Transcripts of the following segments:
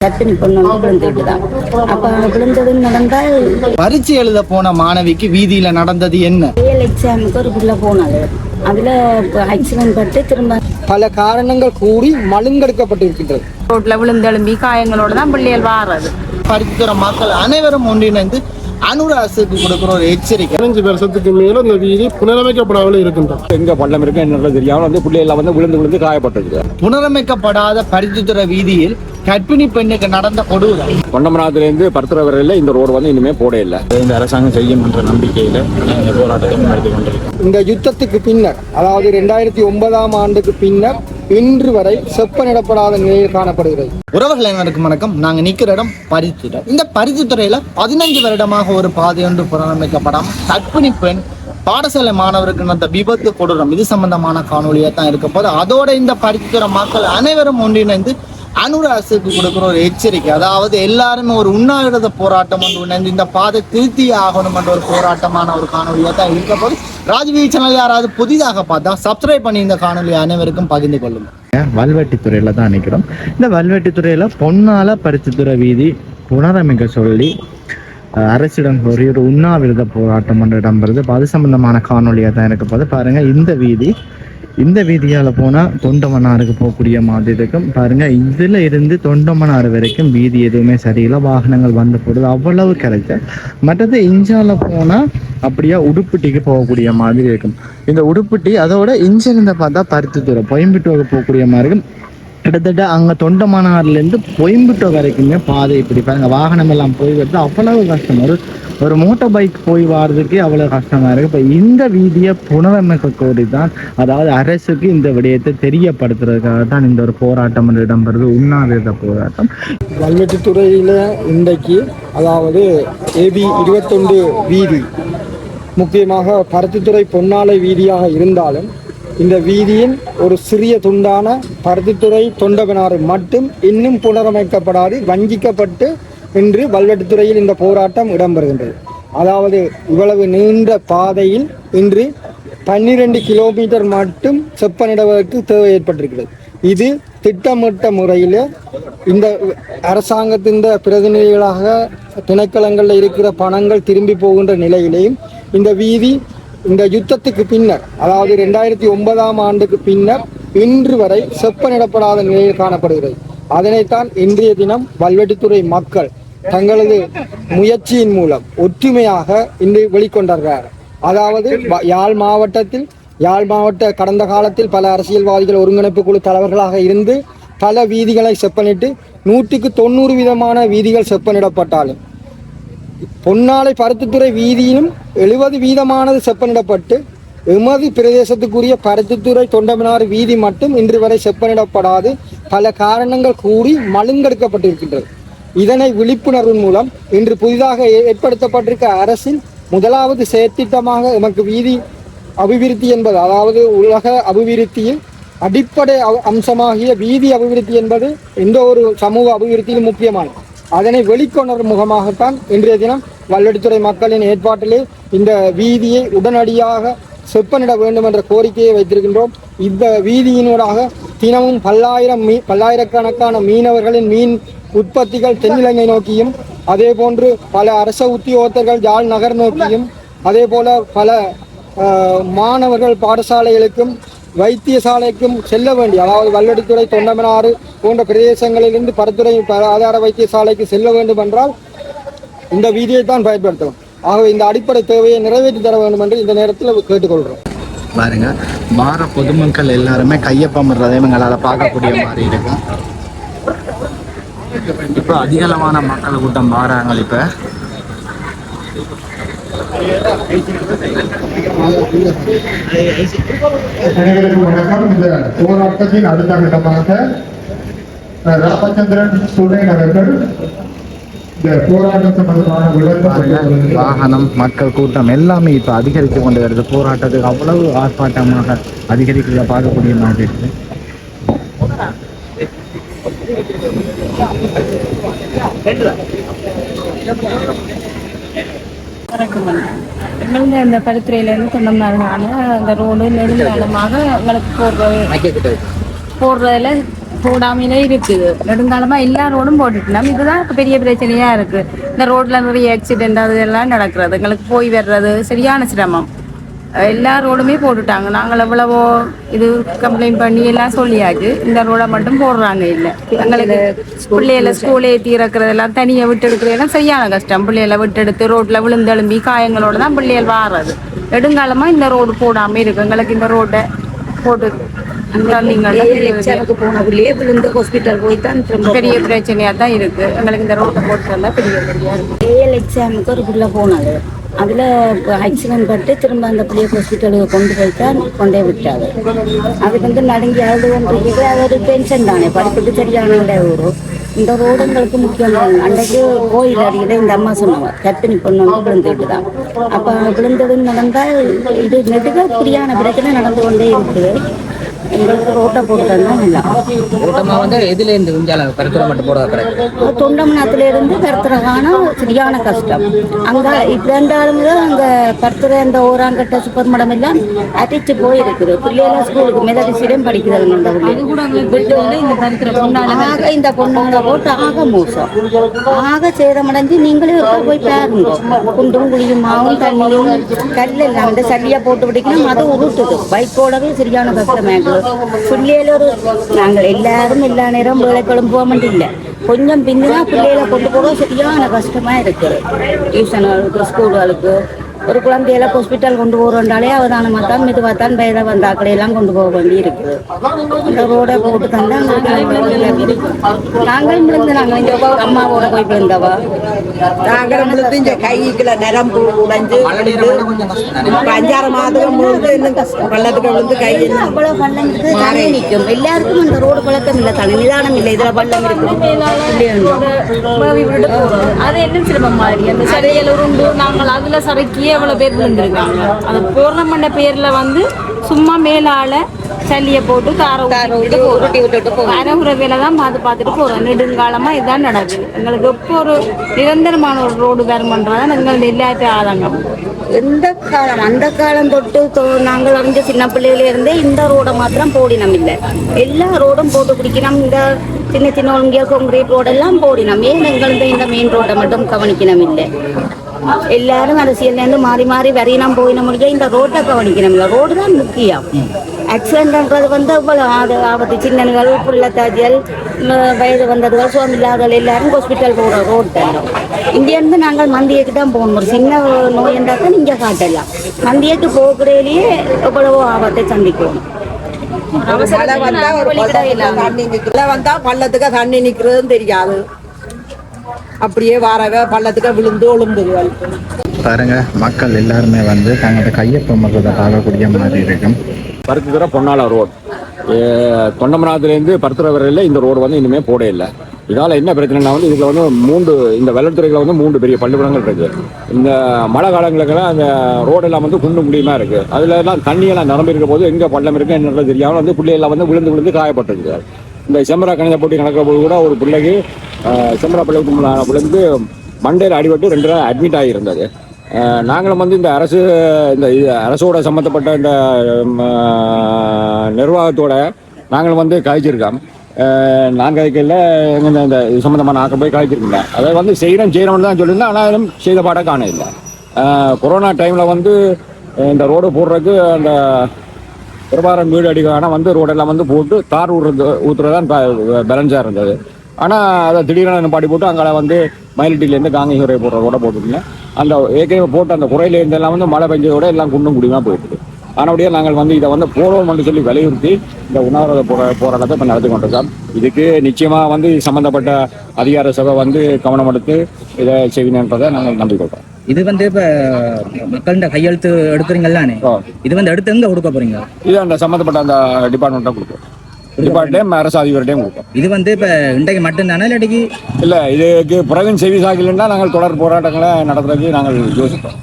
கர்ப்பிணி பொண்ணு வந்து விழுந்துட்டுதான் அப்ப விழுந்தது நடந்தால் பரீட்சை எழுத போன மாணவிக்கு வீதியில நடந்தது என்ன? எக்ஸாமுக்கு ஒரு பிள்ளை போனது அதுல ஆக்சிடென்ட் பட்டு திரும்ப பல காரணங்கள் கூறி மழுங்கெடுக்கப்பட்டிருக்கின்றது. ரோட்ல விழுந்தெலும்பி காயங்களோட தான் பிள்ளைகள் வாடுறது படித்துற மக்கள் அனைவரும் ஒன்றிணைந்து அனுர அரசுக்கு கொடுக்கிற ஒரு எச்சரிக்கை. பதினஞ்சு வருஷத்துக்கு மேல இந்த வீதி புனரமைக்கப்படாமல் இருக்கின்றது. எங்க பள்ளம் இருக்கு என்னன்றது தெரியாம? வந்து பிள்ளைகள் வந்து விழுந்து விழுந்து காயப்பட்டிருக்கு புனரமைக்கப்படாத பரிசுத்துறை வீதியில் கர்ப்பிணி பெண்ணுக்கு நடந்த கொடூரம் கொண்டமநாத்துல இருந்து பருத்துற வரையில இந்த ரோடு வந்து இனிமே போட இல்லை. இந்த அரசாங்கம் செய்யும் என்ற நம்பிக்கையில் இந்த போராட்டத்தை முன்னெடுத்து கொண்டிருக்கிறோம் இந்த யுத்தத்துக்கு பின்னர் அதாவது ரெண்டாயிரத்தி ஒன்பதாம் ஆண்டுக்கு பின்னர் இன்று வரை செப்பனிடப்படாத நிலையில் காணப்படுகிறது. உறவுகள் அனைவருக்கும் வணக்கம். நாங்க நிக்கிற இடம் பரிசுத்துறை இந்த பரிசுத்துறையில பதினஞ்சு வருடமாக ஒரு பாதை ஒன்று புனரமைக்கப்படாம. கர்ப்பிணி பெண் பாடசாலை மாணவருக்கு நடந்த விபத்து கொடூரம் இது சம்பந்தமான காணொலியா தான் இருக்க போது அதோட இந்த பரிசுத்துறை மக்கள் அனைவரும் ஒன்றிணைந்து அனுர அரசுக்கு கொடுக்கிற ஒரு எச்சரிக்கை. அதாவது எல்லாருமே ஒரு உண்ணாவிரத போராட்டம் ஒன்று உணர்ந்து இந்த பாதை திருத்தி ஆகணும் என்ற ஒரு போராட்டமான ஒரு காணொலியாக தான் இருக்க போது ராஜ்வீ சேனல் யாராவது புதிதாக பார்த்தா சப்ஸ்கிரைப் பண்ணி இந்த காணொலி அனைவருக்கும் பகிர்ந்து கொள்ளுங்க வல்வெட்டித்துறையில தான் நிற்கிறோம் இந்த வல்வெட்டித்துறையில பொன்னால பரிசுத்துறை வீதி புனரமைக்க சொல்லி அரசிடம் கோரி ஒரு உண்ணாவிரத போராட்டம் ஒன்று இடம்பெறுது. அது சம்பந்தமான காணொலியாக தான் இருக்க போது பாருங்க இந்த வீதி இந்த வீதியால போனா தொண்டமனாருக்கு போகக்கூடிய மாதிரி இருக்கும். பாருங்க இதுல இருந்து தொண்டமனாறு வரைக்கும் வீதி எதுவுமே சரியில்லை. வாகனங்கள் வந்து போடுது. அவ்வளவு கிடைச்ச மற்றது இஞ்சால போனா அப்படியே உடுப்பிட்டிக்கு போகக்கூடிய மாதிரி இருக்கும். இந்த உடுப்பிட்டி அதோட இஞ்சிலிருந்து பார்த்தா பருத்தித்துறை கோயம்புத்தூருக்கு போகக்கூடிய மாதிரி இருக்கும். கிட்டத்தட்ட அங்க தொண்டமானார்லேருந்து இருந்து வரைக்குமே பாதை இப்படி பாருங்க. வாகனம் எல்லாம் போய் வருது. அவ்வளவு கஷ்டம். ஒரு ஒரு மோட்டார் பைக் போய் வர்றதுக்கே அவ்வளவு கஷ்டமா இருக்கு. இப்ப இந்த வீதியை புனரமைக்க கோரி தான் அதாவது அரசுக்கு இந்த விடயத்தை தெரியப்படுத்துறதுக்காக தான் இந்த ஒரு போராட்டம் இடம்பெறுது. உண்ணாவிரத போராட்டம். கல்வெட்டுத்துறையில் இன்றைக்கு அதாவது ஏபி இருபத்தொண்டு வீதி முக்கியமாக பருத்தித்துறை பொன்னாலை வீதியாக இருந்தாலும் இந்த வீதியின் ஒரு சிறிய துண்டான பருத்தித்துறை தொண்டபினாறு மட்டும் இன்னும் புனரமைக்கப்படாது வஞ்சிக்கப்பட்டு இன்று வல்வெட்டுத்துறையில் இந்த போராட்டம் இடம்பெறுகின்றது. அதாவது இவ்வளவு நீண்ட பாதையில் இன்று பன்னிரண்டு கிலோமீட்டர் மட்டும் செப்பனிடுவதற்கு தேவை ஏற்பட்டிருக்கிறது. இது திட்டமிட்ட முறையில் இந்த அரசாங்கத்தின் பிரதிநிதிகளாக திணைக்களங்களில் இருக்கிற பணங்கள் திரும்பி போகின்ற நிலையிலேயும் இந்த வீதி இந்த யுத்தத்துக்கு பின்னர் அதாவது ரெண்டாயிரத்தி ஒன்பதாம் ஆண்டுக்கு பின்னர் இன்று வரை செப்பனிடப்படாத நிலையில் காணப்படுகிறது. அதனைத்தான் இன்றைய தினம் வல்வெட்டித்துறை மக்கள் தங்களது முயற்சியின் மூலம் ஒற்றுமையாக இன்று வெளிக்கொண்டார்கள். அதாவது வ- யாழ் மாவட்டத்தில் யாழ் மாவட்ட கடந்த காலத்தில் பல அரசியல்வாதிகள் ஒருங்கிணைப்பு குழு தலைவர்களாக இருந்து பல வீதிகளை செப்பனிட்டு நூற்றுக்கு தொண்ணூறு விதமான வீதிகள் செப்பனிடப்பட்டாலும் பொன்னாலை பருத்தித்துறை வீதியிலும் எழுபது வீதமானது செப்பனிடப்பட்டு எமது பிரதேசத்துக்குரிய பருத்தித்துறை தொண்டமனார் வீதி மட்டும் இன்று வரை செப்பனிடப்படாது. பல காரணங்கள் கூறி மழுங்கெடுக்கப்பட்டிருக்கின்றது. இதனை விழிப்புணர்வின் மூலம் இன்று புதிதாக ஏ- ஏற்படுத்தப்பட்டிருக்க அரசின் முதலாவது செயற்திட்டமாக எமக்கு வீதி அபிவிருத்தி என்பது அதாவது உலக அபிவிருத்தியில் அடிப்படை அம்சமாகிய வீதி அபிவிருத்தி என்பது எந்த ஒரு சமூக அபிவிருத்தியிலும் முக்கியமானது. அதனை வெளிக்கொணரும் முகமாகத்தான் இன்றைய தினம் வல்லடித்துறை மக்களின் ஏற்பாட்டிலே இந்த வீதியை உடனடியாக செப்பனிட வேண்டும் என்ற கோரிக்கையை வைத்திருக்கின்றோம். இந்த வீதியினூடாக தினமும் பல்லாயிரம் மீ பல்லாயிரக்கணக்கான மீனவர்களின் மீன் உற்பத்திகள் தென்னிலங்கை நோக்கியும் அதே போன்று பல அரச உத்தியோகத்தர்கள் யாழ் நகர் நோக்கியும் அதே போல பல மாணவர்கள் பாடசாலைகளுக்கும் வைத்தியசாலைக்கும் செல்ல வேண்டிய அதாவது வல்லடித்துறை தொண்டமனாறு போன்ற பிரதேசங்களிலிருந்து பரத்துறை ஆதார வைத்தியசாலைக்கு செல்ல வேண்டும் என்றால் இந்த வீதியை தான் பயன்படுத்தணும் ஆகவே இந்த அடிப்படை தேவையை நிறைவேற்றி தர வேண்டும் என்று இந்த நேரத்தில் கேட்டுக்கொள்கிறோம். பாருங்க வார பொதுமக்கள் எல்லாருமே கையப்பமிடுறதை எங்களால் பார்க்கக்கூடிய மாதிரி இருக்கும் இப்போ அதிகளவான மக்கள் கூட்டம் வாராங்க இப்போ. அனைவருக்கும் வணக்கம் இந்த போராட்டத்தின் அடுத்த கட்டமாக ராமச்சந்திரன் சுரேன் அவர்கள் இந்த போராட்டம் சம்பந்தமான வாகனம் மக்கள் கூட்டம் எல்லாமே இப்போ அதிகரித்து கொண்டு வருது. போராட்டத்துக்கு அவ்வளவு ஆர்ப்பாட்டமாக அதிகரிக்கிறத பார்க்கக்கூடிய மாதிரி இருக்கு. எங்களுக்கு அந்த பருத்துறையிலேருந்து தொண்டம்னாருனால அந்த ரோடு நெடுங்காலமாக எங்களுக்கு போடுறது போடுறதுல போடாமலே இருக்குது. நெடுங்காலமா எல்லா ரோடும் போட்டுட்டோம் இதுதான் பெரிய பிரச்சனையா இருக்கு. இந்த ரோட்ல நிறைய ஆக்சிடென்ட் அது எல்லாம் நடக்கிறது. எங்களுக்கு போய் வர்றது சரியான சிரமம். எல்லா ரோடுமே போட்டுட்டாங்க. நாங்கள் எவ்வளவோ இது கம்ப்ளைண்ட் பண்ணி எல்லாம் சொல்லியாச்சு. இந்த ரோடை மட்டும் போடுறாங்க இல்லை. எங்களுக்கு பிள்ளைகளை ஸ்கூல் ஏற்றி இறக்குறதெல்லாம் தனியாக விட்டு எடுக்கிறதெல்லாம் சரியான கஷ்டம். பிள்ளைகளை விட்டு எடுத்து ரோட்டில் விழுந்தெலும்பி காயங்களோட தான் பிள்ளைகள் வாடுறது நெடுங்காலமா இந்த ரோடு போடாம இருக்கு. எங்களுக்கு இந்த ரோட்டை போட்டு தந்தீங்கன்னா பெரிய- எக்ஸாமுக்கு போன பிள்ளையே விழுந்து ஹாஸ்பிட்டல் போய் தான் பெரிய பிரச்சனையா தான் இருக்கு. எங்களுக்கு இந்த ரோட்டை போட்டு வந்தா பெரிய பெரிய ஏஎல் எக்ஸாமுக்கு ஒரு பிள்ளை போனது. அதில் ஆக்சிடென்ட் பட்டு திரும்ப அந்த பிள்ளைய ஹாஸ்பிட்டலுக்கு கொண்டு போய் கொண்டே விட்டாங்க. அதுக்கு வந்து நடுங்கி அழுதுன்றது அது ஒரு டென்ஷன் தானே. படிப்புக்கு சரியான ஒரு இந்த ரோடுங்களுக்கு முக்கியம். அன்றைக்கு கோயில் அடிக்கிற இந்த அம்மா சொன்னாங்க. கர்ப்பிணி பொண்ணு விழுந்துட்டு தான் அப்போ விழுந்ததுன்னு நடந்தால் இது நெடுக இப்படியான பிரச்சனை நடந்து கொண்டே இருக்குது. எங்களுக்கு ரோட்டை போட்டு தான் இல்லை கூட்டமா வந்து எதுல இருந்து குஞ்சால கருத்துல மட்டும் போட கிடைக்கும் தொண்டமனத்துல இருந்து கருத்துறகான சரியான கஷ்டம். அங்க இப்ப இருந்தாலும் அங்க கருத்துற இந்த ஓராங்கட்ட சூப்பர் மடம் எல்லாம் அடிச்சு போயிருக்குது. பிள்ளைகள் ஸ்கூலுக்கு மெதடிசிடம் படிக்கிறது இந்த ஆக இந்த பொண்ணுங்க போட்டு ஆக மோசம். ஆக சேதமடைஞ்சு நீங்களே போய் பாருங்க. குண்டும் குழியும் மாவும் தண்ணியும் கல் எல்லாம் இந்த சல்லியா போட்டு பிடிக்கணும் அது உருட்டுது. பைக்கோடவே சரியான கஷ்டமாகுது பிள்ளைகள் ஒரு நாங்கள் எல்லாரும் எல்லா நேரம் வேலைக்கிழமை போக மாட்டில்ல கொஞ்சம் பின்னுதான் பிள்ளைகளை கொண்டு போக சரியான கஷ்டமா இருக்கு டியூஷனுக்கு ஸ்கூல்களுக்கு ஒரு குழந்தையில ஹாஸ்பிட்டல் கொண்டு போறோம்னாலே அவதானமாக தான் மெதுவாக தான் வயதை வந்தாக்களை எல்லாம் கொண்டு போக வேண்டி இருக்குது இந்த ரோடை போட்டு தந்தா நாங்கள் விழுந்து நாங்கள் இந்த அம்மாவோட போய் விழுந்தவா? நாங்கள் விழுந்து இந்த கைக்குள்ள நரம்பு உடைஞ்சு அஞ்சாறு மாதம் விழுந்து இன்னும் கஷ்டம் பள்ளத்துக்கு விழுந்து கை இன்னும் அவ்வளவு பள்ளம் இருக்கு தண்ணி நிற்கும் எல்லாருக்கும் இந்த ரோடு பழக்கம் இல்லை தனி நிதானம் இல்லை. இதுல பள்ளம் இருக்கும் அது என்ன சிரமம் மாதிரி? அந்த சரையில உருண்டு நாங்கள் அதுல சறுக்கி எவ்வளவு பேர் விழுந்திருக்காங்க? அந்த பூர்ணமண்ட பேர்ல வந்து சும்மா மேலால சல்லிய போட்டு காரை அரைகுறை வேலை தான் பார்த்து பார்த்துட்டு போறோம் நெடுங்காலமா இதான் நடக்குது. எங்களுக்கு எப்போ ஒரு நிரந்தரமான ஒரு ரோடு வருமன்றதான் எங்களுடைய எல்லாத்தையும் ஆதங்கம். எந்த காலம்? அந்த காலம் தொட்டு நாங்கள் அறிஞ்ச சின்ன பிள்ளையில இருந்தே இந்த ரோடை மாத்திரம் போடினம் இல்லை. எல்லா ரோடும் போட்டு பிடிக்கணும் இந்த சின்ன சின்ன ஒழுங்கிய கான்கிரீட் ரோடெல்லாம் போடினோம். ஏன் எங்களுக்கு இந்த மெயின் ரோட்டை மட்டும் கவனிக்கணும் இல்லை எல்லாரும் அரசியல்ல இருந்து மாறி மாறி வரையினம் போயின முடிய இந்த ரோட்டை கவனிக்கணும் இல்லை ரோடு தான் முக்கியம். ஆக்சிடென்ட்ன்றது வந்து இவ்வளவு ஆது ஆபத்து. சின்னன்கள் புள்ளத்தாஜியல் வயது வந்ததுகள் சுகம் இல்லாதவர்கள் எல்லாரும் ஹாஸ்பிட்டல் போகிற ரோடு தான். இங்கேருந்து நாங்கள் மந்தியக்கு தான் போகணும். ஒரு சின்ன நோய் என்றால் தான் இங்கே காட்டலாம். மந்தியக்கு போகிறதுலேயே எவ்வளவோ ஆபத்தை சந்திக்கணும் மழை வந்தா ஒரு பள்ளத்துக்கு தண்ணி நிற்கும் மழை வந்தா பள்ளத்துக்கு தண்ணி நிக்கிறதும் தெரியாது. அப்படியே வாரவ பள்ளத்துக்கு விழுந்து ஒழும்புகள் பாருங்க மக்கள் எல்லாருமே வந்து தங்களோட கையொப்பமத்தை பார்க்கக்கூடிய மாதிரி இருக்கும். பருத்தித்துறை பொன்னால ரோடு. தொண்டமராத்துலேருந்து பருத்துறை வரையில் இந்த ரோடு வந்து இனிமேல் போட இல்லை. இதால் என்ன பிரச்சனைனா வந்து இதில் வந்து மூன்று இந்த வெள்ளத்துறையில் வந்து மூன்று பெரிய பள்ளிக்கூடங்கள் இருக்குது இந்த மழை காலங்களுக்கெல்லாம் அந்த ரோடெல்லாம் வந்து குண்டு முடியுமா இருக்குது அதில் எல்லாம் தண்ணியெல்லாம் நிரம்பி இருக்க போது எங்கே பள்ளம் இருக்குது என்னன்றது தெரியாமல் வந்து பிள்ளைகள்லாம் வந்து விழுந்து விழுந்து காயப்பட்டிருக்கு. இந்த செம்மரா கணித போட்டி நடக்கிற போது கூட ஒரு பிள்ளைக்கு அஹ், செம்மரா பள்ளிக்கூடம் விழுந்து மண்டையில் அடிபட்டு ரெண்டு நாள் அட்மிட் ஆகியிருந்தது. நாங்களும் வந்து இந்த அரசு இந்த இது அரசோட சம்மந்தப்பட்ட இந்த நிர்வாகத்தோட நாங்களும் வந்து கழிச்சிருக்கோம். நாங்கள் நான் இந்த சம்மந்தமான ஆக்க போய் கழிச்சிருக்கோம் அதை வந்து செய்கிறோம் செய்கிறோம்னு தான் சொல்லியிருந்தேன் ஆனாலும் செய்த பாட காண இல்லை கொரோனா டைமில் வந்து இந்த ரோடு போடுறதுக்கு அந்த பிரபாரம் வீடு அடிக்கான வந்து ரோடெல்லாம் வந்து போட்டு தார் ஊடுறது தான் பேலன்ஸாக இருந்தது. ஆனால் அதை திடீரென பாடி போட்டு அங்கே வந்து மயிலட்டிலேருந்து காங்கேஸ்வரை போடுற ரோட போட்டுருந்தேன். அந்த ஏற்கனவே போட்டு அந்த குறையிலேருந்து எல்லாம் வந்து மழை பெஞ்சதோட எல்லாம் குண்டும் குடிமா போயிட்டு ஆனபடியே நாங்கள் வந்து இதை வந்து போடுவோம்னு சொல்லி வலியுறுத்தி இந்த உண்ணாவிரத போரா போராட்டத்தை இப்போ நடத்தி கொண்டிருக்கோம் இதுக்கு நிச்சயமாக வந்து இது சம்பந்தப்பட்ட அதிகார சபை வந்து கவனம் எடுத்து இதை செய்யணுன்றதை நாங்கள் நம்பிக்கொள்கிறோம். இது வந்து இப்ப மக்கள்கிட்ட கையெழுத்து எடுக்கிறீங்கல்லானே. இது வந்து எடுத்து எங்க கொடுக்க போறீங்க? இது அந்த சம்மந்தப்பட்ட அந்த டிபார்ட்மெண்ட்டாக கொடுப்போம் டிபார்ட்மெண்ட் அரசு அதிகாரிகிட்டையும் கொடுப்போம் இது வந்து இப்ப இன்றைக்கு மட்டும்தானே இல்லாட்டிக்கு? இல்ல இதுக்கு பிறகு செவி சாகிலன்னா நாங்கள் தொடர் போராட்டங்களை நடத்துறதுக்கு நாங்கள் யோசிப்போம்.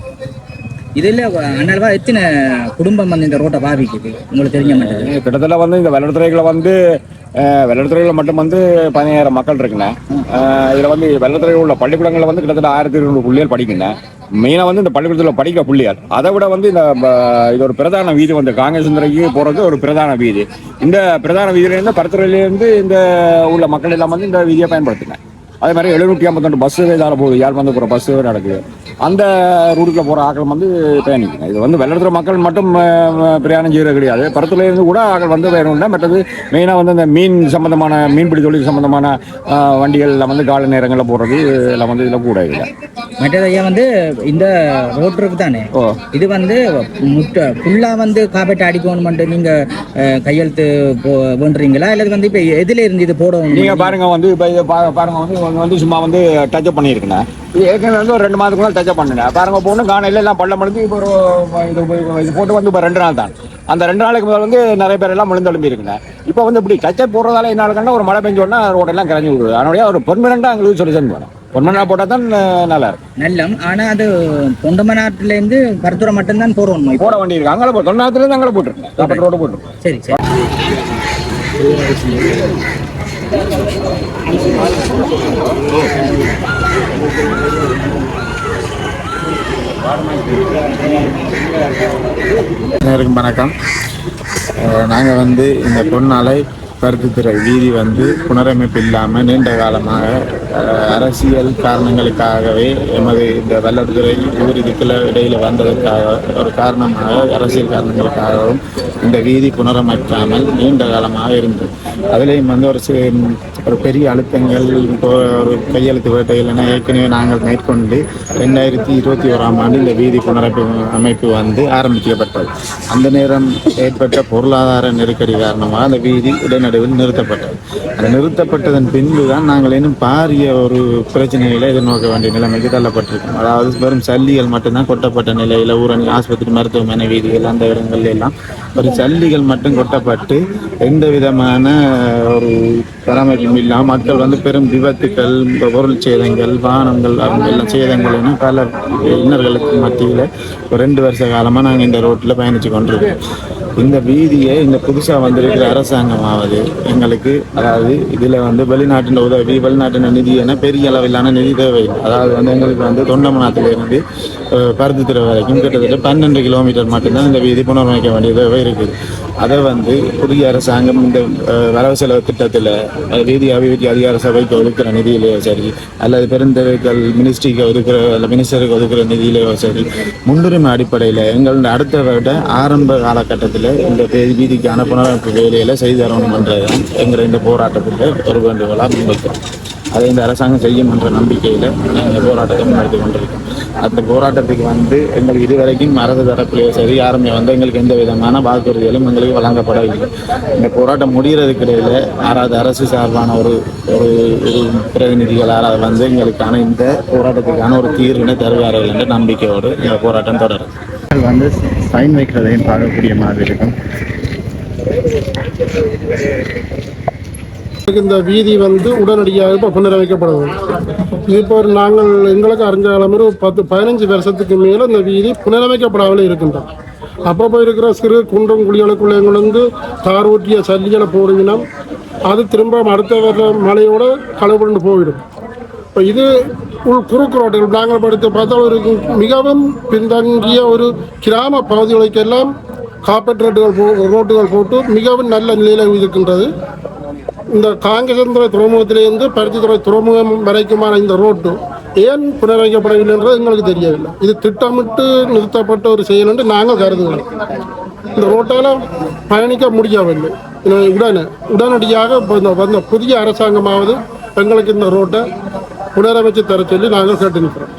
இதில் அண்ணாவா எத்தனை குடும்பம் வந்து இந்த ரோட்டை பாதிக்குது உங்களுக்கு தெரிஞ்ச மாட்டேங்குது கிட்டத்தட்ட வந்து இந்த வெள்ளத்துறைகளை வந்து அஹ், மட்டும் வந்து பதினாயிரம் மக்கள் இருக்குண்ணே இதில் வந்து வெள்ளத்துறையில் உள்ள பள்ளிக்கூடங்களில் வந்து கிட்டத்தட்ட ஆயிரத்தி இருநூறு பிள்ளைகள் படிக்கின்றேன் மெயினாக வந்து இந்த பள்ளிக்கூடத்தில் படிக்கிற பிள்ளையார் அதை விட வந்து இந்த ப- இது ஒரு பிரதான வீதி வந்து காங்கேசந்திரைக்கு போகிறது ஒரு பிரதான வீதி இந்த பிரதான வீதியிலேருந்து பரத்துறையிலேருந்து இந்த உள்ள மக்கள் எல்லாம் வந்து இந்த வீதியை பயன்படுத்தினேன் அதே மாதிரி எழுநூற்றி ஐம்பத்தொண்டு பஸ்ஸு இதால் போகுது. யார் வந்து போகிற பஸ்ஸு நடக்குது. அந்த ரூட்டில் போகிற ஆக்கள் வந்து பயணிக்கணும் இது வந்து வெள்ளத்துல மக்கள் மட்டும் பிரயாணம் செய்கிறது கிடையாது. பரத்துலேருந்து கூட ஆக்கள் வந்து வேணும்னா மற்றது மெயினாக வந்து அந்த மீன் சம்மந்தமான மீன்பிடி தொழில் சம்மந்தமான அஹ், வண்டிகள் எல்லாம் வந்து காலை நேரங்களில் போடுறது எல்லாம் வந்து இதில் கூட இல்லை. மற்றது ஐயா வந்து இந்த ரோட் இருக்கு தானே? ஓ. இது வந்து முட்டை ஃபுல்லா வந்து காப்பீட்டு அடிக்கணும்ட்டு நீங்க அஹ், கையெழுத்து வேண்டுறீங்களா? அல்லது வந்து இப்ப எதுல இருந்து இது போடணும்? நீங்க பாருங்க வந்து இப்போ இது பா- பாருங்க வந்து இவங்க வந்து சும்மா வந்து டச் அப் பண்ணியிருக்கேன். இது ஏற்கனவே வந்து ஒரு ரெண்டு மாதத்துக்கு முன்னாடி டச் அப் பண்ணினேன். பாருங்க பொண்ணு காணையில எல்லாம் பள்ளம் மழுந்து இப்போ ஒரு இது இது போட்டு வந்து இப்போ ரெண்டு நாள் தான். அந்த ரெண்டு நாளைக்கு முதல்ல வந்து நிறைய பேர் எல்லாம் விழுந்து எழுப்பி இருக்குங்க இப்போ வந்து இப்படி டச் அப் போடுறதால என்ன இருக்குன்னா ஒரு மழை பெஞ்சோடனே ரோடெல்லாம் கரைஞ்சி விடுது. அதனுடைய ஒரு பெர்மனண்டாக எங்களுக்கு சொல்யூஷன் வேணும். பெர்மனண்டாக போட்டால் தான் நல்லா இருக்கும். நல்லம். ஆனா அது தொண்டமநாட்டுல இருந்து பருத்துறை மட்டும்தான் இப்போ. போட வேண்டி இருக்கு அங்கே போ தொண்ணாத்துலேருந்து அங்கே போட்டுருக்கேன். ரோடு போட்டுருக்கேன். சரி சரி. வணக்கம். நாங்கள் வந்து இந்த பொண்ணாலை பருத்தித்துறை வீதி வந்து புனரமைப்பு இல்லாமல் நீண்ட காலமாக அரசியல் காரணங்களுக்காகவே எமது இந்த வல்லத்துறை ஊர் இதுக்குள்ள இடையில வந்ததற்காக ஒரு காரணமாக அரசியல் காரணங்களுக்காகவும் இந்த வீதி புனரமைக்காமல் நீண்ட காலமாக இருந்தது. அதுலேயும் வந்து ஒரு ஒரு பெரிய அழுத்தங்கள் இப்போ ஒரு கையெழுத்து வேட்டைகள் ஏற்கனவே நாங்கள் மேற்கொண்டு ரெண்டாயிரத்தி இருபத்தி ஓராம் ஆண்டு இந்த வீதி புனரமைப்பு அமைப்பு வந்து ஆரம்பிக்கப்பட்டது. அந்த நேரம் ஏற்பட்ட பொருளாதார நெருக்கடி காரணமாக அந்த வீதி நடுவில் நிறுத்தப்பட்டது. அது நிறுத்தப்பட்டதன் பின்பு தான் நாங்கள் இன்னும் பாரிய ஒரு பிரச்சனைகளை எதிர்நோக்க வேண்டிய நிலைமைக்கு தள்ளப்பட்டிருக்கோம். அதாவது வெறும் சல்லிகள் மட்டும்தான் கொட்டப்பட்ட நிலையில் ஊரணி ஆஸ்பத்திரி மருத்துவமனை வீதிகள் அந்த இடங்கள்ல எல்லாம் ஒரு சல்லிகள் மட்டும் கொட்டப்பட்டு எந்த விதமான ஒரு பராமரிப்பும் இல்லாமல் மக்கள் வந்து பெரும் விபத்துக்கள் பொருள் சேதங்கள் வாகனங்கள் அவங்க எல்லாம் சேதங்கள் என பல இன்னர்களுக்கு மத்தியில் ஒரு ரெண்டு வருஷ காலமாக நாங்கள் இந்த ரோட்டில் பயணித்து கொண்டிருக்கோம். இந்த வீதியை இந்த புதுசாக வந்திருக்கிற அரசாங்கமாவது எங்களுக்கு அதாவது இதில் வந்து வெளிநாட்டின் உதவி வெளிநாட்டின் நிதி என பெரிய அளவிலான நிதி தேவை. அதாவது வந்து எங்களுக்கு வந்து தொண்டமனத்திலிருந்து பருத்தி திற வரைக்கும் கிட்டத்தட்ட பன்னெண்டு கிலோமீட்டர் மட்டும்தான் இந்த வீதி புனரமைக்க வேண்டியதாக இருக்குது அதை வந்து புதிய அரசாங்கம் இந்த வரவு செலவு திட்டத்தில் வீதி அபிவிருத்தி அதிகார சபைக்கு ஒதுக்கிற நிதியிலேயோ சரி அல்லது பெருந்தவைகள் மினிஸ்ட்ரிக்கு ஒதுக்குற அல்ல மினிஸ்டருக்கு ஒதுக்குற நிதியிலேயோ சரி முன்னுரிமை அடிப்படையில் எங்களோட அடுத்த விட ஆரம்ப காலகட்டத்தில் இந்த வீதிக்கான புனரமைப்பு வேலையில் செய்து தரணும்ன்றது எங்கள் இந்த போராட்டத்தில் ஒரு வேண்டுகோளாக முன்வைக்கிறோம். அதை இந்த அரசாங்கம் செய்யும் என்ற நம்பிக்கையில் நாங்கள் போராட்டத்தை முன்னெடுத்து கொண்டிருக்கோம். அந்த போராட்டத்துக்கு வந்து எங்களுக்கு இதுவரைக்கும் அரசு தரப்பிலேயோ சரி யாருமே வந்து எங்களுக்கு எந்த விதமான வாக்குறுதிகளும் எங்களுக்கு வழங்கப்படவில்லை. இந்த போராட்டம் முடிகிறதுக்கு இடையில யாராவது அரசு சார்பான ஒரு ஒரு ஒரு பிரதிநிதிகள் யாராவது வந்து எங்களுக்கான இந்த போராட்டத்துக்கான ஒரு தீர்வினை தருவார்கள் என்ற நம்பிக்கையோடு இந்த போராட்டம் தொடரும். வந்து சைன் வைக்கிறதையும் பார்க்கக்கூடிய மாதிரி இருக்கும். இந்த வீதி வந்து உடனடியாக இப்போ புனரமைக்கப்படும். இது இப்போ ஒரு நாங்கள் எங்களுக்கு அறிஞ்ச ஒரு பத்து பதினஞ்சு வருஷத்துக்கு மேலே இந்த வீதி புனரமைக்கப்படாமல் இருக்கின்றோம் அப்பப்போ இருக்கிற சிறு குன்றம் குழிகளுக்குள்ளே வந்து தார் ஊட்டிய சல்லிகளை போடுவினோம் அது திரும்ப அடுத்த வர மழையோட களவுண்டு போயிடும். இப்போ இது உள் குறுக்கு ரோட்டில் நாங்கள் படுத்து பார்த்தா ஒரு மிகவும் பின்தங்கிய ஒரு கிராம பகுதிகளுக்கெல்லாம் காப்பீட்டு ரோட்டுகள் போ ரோட்டுகள் போட்டு மிகவும் நல்ல நிலையில் இருக்கின்றது. இந்த காங்கேசந்திர துறைமுகத்திலிருந்து பருத்தித்துறை துறைமுகம் வரைக்குமான இந்த ரோட்டு ஏன் புனரமைக்கப்படவில்லை என்றது எங்களுக்கு தெரியவில்லை. இது திட்டமிட்டு நிறுத்தப்பட்ட ஒரு செயல் என்று நாங்கள் கருதுகிறோம். இந்த ரோட்டால் பயணிக்க முடியவில்லை. உடனே உடனடியாக வந்த புதிய அரசாங்கமாவது எங்களுக்கு இந்த ரோட்டை புனரமைச்சு தர சொல்லி நாங்கள் கேட்டு நிற்கிறோம்